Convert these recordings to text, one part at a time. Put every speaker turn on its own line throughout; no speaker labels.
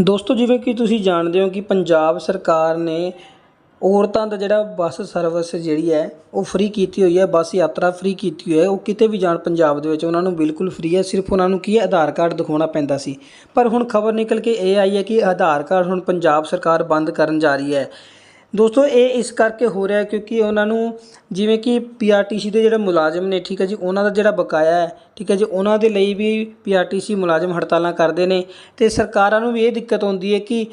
ਦੋਸਤੋ, ਜਿਵੇਂ ਕਿ ਤੁਸੀਂ ਜਾਣਦੇ ਹੋ ਕਿ ਪੰਜਾਬ ਸਰਕਾਰ ਨੇ ਔਰਤਾਂ ਦਾ ਜਿਹੜਾ ਬੱਸ ਸਰਵਿਸ ਜਿਹੜੀ ਹੈ, ਉਹ ਫ੍ਰੀ ਕੀਤੀ ਹੋਈ ਹੈ, ਬੱਸ ਯਾਤਰਾ ਫ੍ਰੀ ਕੀਤੀ ਹੋਈ ਹੈ। ਉਹ ਕਿਤੇ ਵੀ ਜਾਣ ਪੰਜਾਬ ਦੇ ਵਿੱਚ ਉਹਨਾਂ ਨੂੰ ਬਿਲਕੁਲ ਫ੍ਰੀ ਹੈ। ਸਿਰਫ ਉਹਨਾਂ ਨੂੰ ਕੀ ਹੈ, ਆਧਾਰ ਕਾਰਡ ਦਿਖਾਉਣਾ ਪੈਂਦਾ ਸੀ। ਪਰ ਹੁਣ ਖਬਰ ਨਿਕਲ ਕੇ ਇਹ ਆਈ ਹੈ ਕਿ ਆਧਾਰ ਕਾਰਡ ਹੁਣ ਪੰਜਾਬ ਸਰਕਾਰ ਬੰਦ ਕਰਨ ਜਾ ਰਹੀ ਹੈ। ਦੋਸਤੋ, ਇਹ ਇਸ ਕਰਕੇ ਹੋ ਰਿਹਾ ਕਿਉਂਕਿ ਉਹਨਾਂ ਨੂੰ ਜਿਵੇਂ ਕਿ ਪੀਆਰਟੀਸੀ ਦੇ ਜਿਹੜੇ ਮੁਲਾਜ਼ਮ ਨੇ, ਠੀਕ ਹੈ ਜੀ, ਉਹਨਾਂ ਦਾ ਜਿਹੜਾ ਬਕਾਇਆ ਹੈ, ਠੀਕ ਹੈ ਜੀ, ਉਹਨਾਂ ਦੇ ਲਈ ਵੀ ਪੀਆਰਟੀਸੀ ਮੁਲਾਜ਼ਮ ਹੜਤਾਲਾਂ ਕਰਦੇ ਨੇ ਤੇ ਸਰਕਾਰਾਂ ਨੂੰ ਵੀ ਇਹ ਦਿੱਕਤ ਆਉਂਦੀ ਹੈ ਕਿ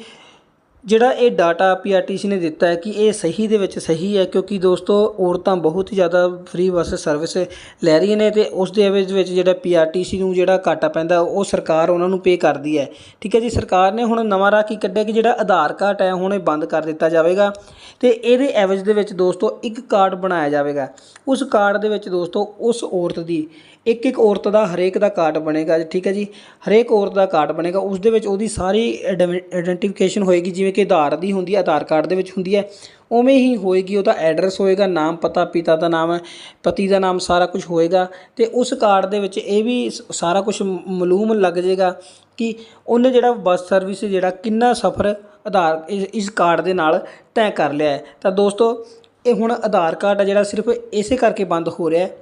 ਜਿਹੜਾ ਇਹ ਡਾਟਾ ਪੀਆਰਟੀਸੀ ਨੇ ਦਿੱਤਾ ਹੈ ਕਿ ਇਹ ਸਹੀ ਦੇ ਵਿੱਚ ਸਹੀ ਹੈ, ਕਿਉਂਕਿ ਦੋਸਤੋ ਔਰਤਾਂ ਬਹੁਤ ਹੀ ਜ਼ਿਆਦਾ ਫ੍ਰੀ ਬੱਸ ਸਰਵਿਸ ਲੈ ਰਹੀਆਂ ਨੇ ਤੇ ਉਸ ਦੇ ਐਵਰੇਜ ਵਿੱਚ ਜਿਹੜਾ ਪੀਆਰਟੀਸੀ ਨੂੰ ਜਿਹੜਾ ਘਾਟਾ ਪੈਂਦਾ, ਉਹ ਸਰਕਾਰ ਉਹਨਾਂ ਨੂੰ ਪੇ ਕਰਦੀ ਹੈ। ਠੀਕ ਹੈ ਜੀ, ਸਰਕਾਰ ਨੇ ਹੁਣ ਨਵਾਂ ਰਾਹ ਕੀ ਕੱਢਿਆ ਕਿ ਜਿਹੜਾ ਆਧਾਰ ਕਾਰਡ ਹੈ, ਹੁਣ ਇਹ ਬੰਦ ਕਰ ਦਿੱਤਾ ਜਾਵੇਗਾ ਤੇ ਇਹਦੇ ਐਵਰੇਜ ਦੇ ਵਿੱਚ ਦੋਸਤੋ ਇੱਕ ਕਾਰਡ ਬਣਾਇਆ ਜਾਵੇਗਾ। ਉਸ ਕਾਰਡ ਦੇ ਵਿੱਚ ਦੋਸਤੋ ਉਸ ਔਰਤ ਦੀ ਇੱਕ ਇੱਕ ਔਰਤ ਦਾ ਹਰੇਕ ਦਾ ਕਾਰਡ ਬਣੇਗਾ, ਠੀਕ ਹੈ ਜੀ, ਹਰੇਕ ਔਰਤ ਦਾ ਕਾਰਡ ਬਣੇਗਾ, ਉਸ ਦੇ ਵਿੱਚ ਉਹਦੀ ਸਾਰੀ ਆਇਡੈਂਟੀਫਿਕੇਸ਼ਨ ਹੋਏਗੀ, ਜਿਵੇਂ ਕਿ ਆਧਾਰ ਦੀ ਹੁੰਦੀ ਹੈ, ਆਧਾਰ ਕਾਰਡ ਦੇ ਵਿੱਚ ਹੁੰਦੀ ਹੈ। ਉਵੇਂ ਹੀ ਹੋਏਗੀ, ਉਹਦਾ ਐਡਰੈਸ ਹੋਏਗਾ, ਨਾਮ, ਪਤਾ, ਪਿਤਾ ਦਾ ਨਾਮ, ਪਤੀ ਦਾ ਨਾਮ, ਸਾਰਾ ਕੁਝ ਹੋਏਗਾ। ਤੇ ਉਸ ਕਾਰਡ ਦੇ ਵਿੱਚ ਇਹ ਵੀ ਸਾਰਾ ਕੁਝ ਮਾਲੂਮ ਲੱਗ ਜਾਏਗਾ ਕਿ ਉਹਨੇ ਜਿਹੜਾ ਬੱਸ ਸਰਵਿਸ ਜਿਹੜਾ ਕਿੰਨਾ ਸਫ਼ਰ ਆਧਾਰ, ਇਸ- ਇਸ ਕਾਰਡ ਦੇ ਨਾਲ ਤੈਅ ਕਰ ਲਿਆ ਹੈ। ਤਾਂ ਦੋਸਤੋ, ਇਹ ਹੁਣ ਆਧਾਰ ਕਾਰਡ ਜਿਹੜਾ ਸਿਰਫ ਇਸੇ ਕਰਕੇ ਬੰਦ ਹੋ ਰਿਹਾ ਹੈ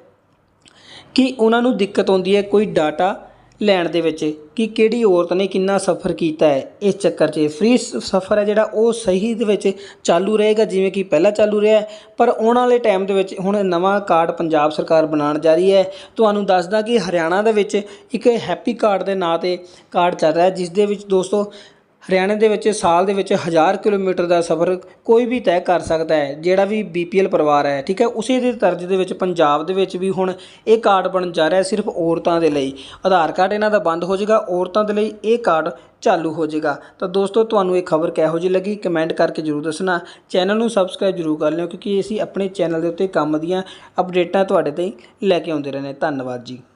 ਕਿ ਉਹਨਾਂ ਨੂੰ ਦਿੱਕਤ ਆਉਂਦੀ ਹੈ, ਕੋਈ ਡਾਟਾ ਲੈਣ ਦੇ ਵਿੱਚ ਕਿ ਕਿਹੜੀ ਔਰਤ ਨੇ ਕਿੰਨਾ ਸਫ਼ਰ ਕੀਤਾ ਹੈ। ਇਸ ਚੱਕਰ 'ਚ ਫ੍ਰੀ ਸਫ਼ਰ ਹੈ ਜਿਹੜਾ ਉਹ ਸਹੀ ਦੇ ਵਿੱਚ ਚਾਲੂ ਰਹੇਗਾ, ਜਿਵੇਂ ਕਿ ਪਹਿਲਾਂ ਚਾਲੂ ਰਿਹਾ ਪਰ ਆਉਣ ਵਾਲੇ ਟਾਈਮ ਦੇ ਵਿੱਚ ਹੁਣ ਨਵਾਂ ਕਾਰਡ ਪੰਜਾਬ ਸਰਕਾਰ ਬਣਾਉਣ ਜਾ ਰਹੀ ਹੈ। ਤੁਹਾਨੂੰ ਦੱਸਦਾ ਕਿ ਹਰਿਆਣਾ ਦੇ ਵਿੱਚ ਇੱਕ ਹੈਪੀ ਕਾਰਡ ਦੇ ਨਾਂ ਤੇ ਕਾਰਡ ਚੱਲ ਰਿਹਾ ਜਿਸ ਦੇ ਵਿੱਚ ਦੋਸਤੋ ਹਰਿਆਣੇ ਦੇ ਵਿੱਚ ਸਾਲ ਦੇ ਵਿੱਚ 1000 ਕਿਲੋਮੀਟਰ ਦਾ ਸਫ਼ਰ ਕੋਈ ਵੀ ਤੈਅ ਕਰ ਸਕਦਾ ਹੈ, ਜਿਹੜਾ ਵੀ ਬੀਪੀਐਲ ਪਰਿਵਾਰ ਹੈ, ਠੀਕ ਹੈ? ਉਸੇ ਦੇ ਤਰਜ਼ ਦੇ ਵਿੱਚ ਪੰਜਾਬ ਦੇ ਵਿੱਚ ਵੀ ਹੁਣ ਇਹ ਕਾਰਡ ਬਣਨ ਜਾ ਰਿਹਾ ਸਿਰਫ ਔਰਤਾਂ ਦੇ ਲਈ। ਆਧਾਰ ਕਾਰਡ ਇਹਨਾਂ ਦਾ ਬੰਦ ਹੋ ਜਾਏਗਾ, ਔਰਤਾਂ ਦੇ ਲਈ ਇਹ ਕਾਰਡ ਚਾਲੂ ਹੋ ਜਾਏਗਾ। ਤਾਂ ਦੋਸਤੋ, ਤੁਹਾਨੂੰ ਇਹ ਖਬਰ ਕਿਹੋ ਜਿਹੀ ਲੱਗੀ? ਕਮੈਂਟ ਕਰਕੇ ਜਰੂਰ ਦੱਸਣਾ। ਚੈਨਲ ਨੂੰ ਸਬਸਕ੍ਰਾਈਬ ਜਰੂਰ ਕਰ ਲਿਓ, ਕਿਉਂਕਿ ਅਸੀਂ ਆਪਣੇ ਚੈਨਲ ਦੇ ਉੱਤੇ ਕੰਮ ਦੀਆਂ ਅਪਡੇਟਾਂ ਤੁਹਾਡੇ 'ਤੇ ਲੈ ਕੇ ਆਉਂਦੇ ਰਹਿੰਦੇ ਹਾਂ। ਧੰਨਵਾਦ ਜੀ।